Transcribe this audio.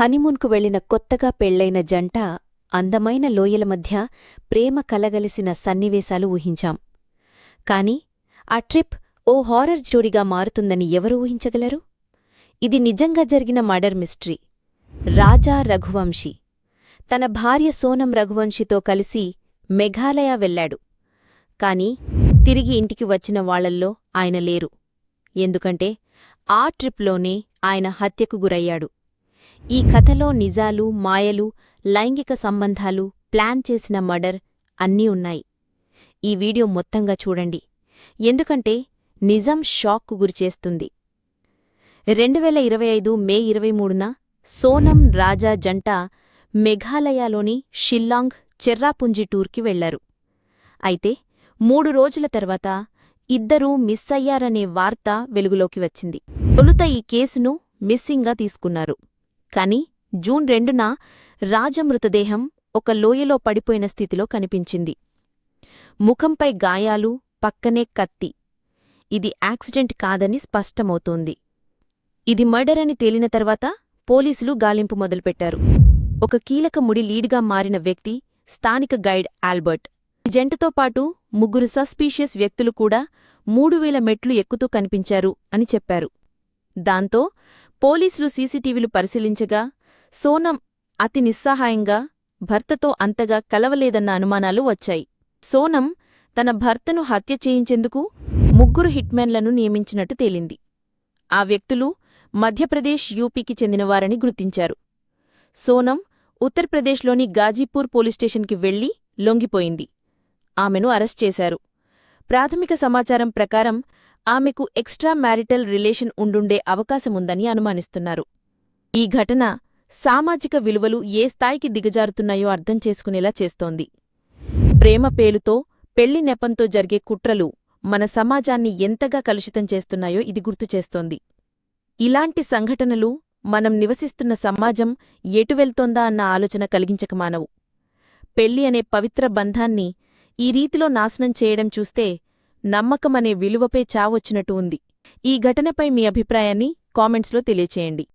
హనీమూన్కు వెళ్ళిన కొత్తగా పెళ్ళైన జంట అందమైన లోయల మధ్య ప్రేమ కలగలిసిన సన్నివేశాలు ఊహించాం. కాని ఆ ట్రిప్ ఓ హారర్ స్టోరీగా మారుతుందని ఎవరు ఊహించగలరు? ఇది నిజంగా జరిగిన మర్డర్ మిస్టరీ. రాజా రఘువంశీ. తన భార్య సోనం రఘువంశీతో కలిసి మెఘాలయ వెళ్ళాడు కాని తిరిగి ఇంటికి వచ్చిన వాళ్ళల్లో ఆయన లేరు. ఎందుకంటే ఆ ట్రిప్లోనే ఆయన హత్యకు గురయ్యాడు. ఈ కథలో నిజాలు మాయలు లైంగిక సంబంధాలు ప్లాన్ చేసిన మర్డర్ అన్నీ ఉన్నాయి. ఈ వీడియో మొత్తంగా చూడండి. ఎందుకంటే నిజం షాక్కు గురిచేస్తుంది రెండువేల ఇరవై ఐదు మే ఇరవై మూడున సోనం రాజా జంట మెఘాలయాలోని షిల్లాంగ్ చెర్రాపుంజి టూర్కి వెళ్ళారు అయితే మూడు రోజుల తర్వాత ఇద్దరూ మిస్ అయ్యారనే వార్త వెలుగులోకి వచ్చింది. తొలుత ఈ కేసును మిస్సింగ్గా తీసుకున్నారు. కాని జూన్ రెండున రాజమృతదేహం ఒక లోయలో పడిపోయిన స్థితిలో కనిపించింది. ముఖంపై గాయాలు పక్కనే కత్తి. ఇది యాక్సిడెంట్ కాదని స్పష్టమవుతోంది. ఇది మర్డర్ అని తేలిన తర్వాత పోలీసులు గాలింపు మొదలుపెట్టారు. ఒక కీలక ముడి లీడ్గా మారిన వ్యక్తి స్థానిక గైడ్ ఆల్బర్ట్. ఈ జంటతో పాటు ముగ్గురు సస్పీషియస్ వ్యక్తులు కూడా మూడు వేల మెట్లు ఎక్కుతూ కనిపించారు అని చెప్పారు. దాంతో పోలీసులు సీసీటీవీలు పరిశీలించగా సోనం అతి నిస్సహాయంగా భర్తతో అంతగా కలవలేదన్న అనుమానాలు వచ్చాయి. సోనం తన భర్తను హత్య చేయించేందుకు ముగ్గురు హిట్మెన్లను నియమించినట్టు తేలింది. ఆ వ్యక్తులు మధ్యప్రదేశ్ యూపీకి చెందినవారని గుర్తించారు. సోనం ఉత్తరప్రదేశ్లోని గాజీపూర్ పోలీస్స్టేషన్కి వెళ్ళి లొంగిపోయింది. ఆమెను అరెస్ట్ చేశారు. ప్రాథమిక సమాచారం ప్రకారం ఆమెకు ఎక్స్ట్రా మ్యారిటల్ రిలేషన్ ఉండుండే అవకాశముందని అనుమానిస్తున్నారు. ఈ ఘటన సామాజిక విలువలు ఏ స్థాయికి దిగజారుతున్నాయో అర్థం చేసుకునేలా చేస్తోంది. ప్రేమ పేలుతో పెళ్ళి నెపంతో జరిగే కుట్రలు మన సమాజాన్ని ఎంతగా కలుషితం చేస్తున్నాయో ఇది గుర్తుచేస్తోంది ఇలాంటి సంఘటనలు మనం నివసిస్తున్న సమాజం ఎటు వెళ్తోందా అన్న ఆలోచన కలిగించకమానవు పెళ్ళి అనే పవిత్ర బంధాన్ని ఈ రీతిలో నాశనం చేయడం చూస్తే నమ్మకమనే విలువపై చావొచ్చినట్టు ఉంది. ఈ ఘటనపై మీ అభిప్రాయాన్ని కామెంట్స్లో తెలియచేయండి.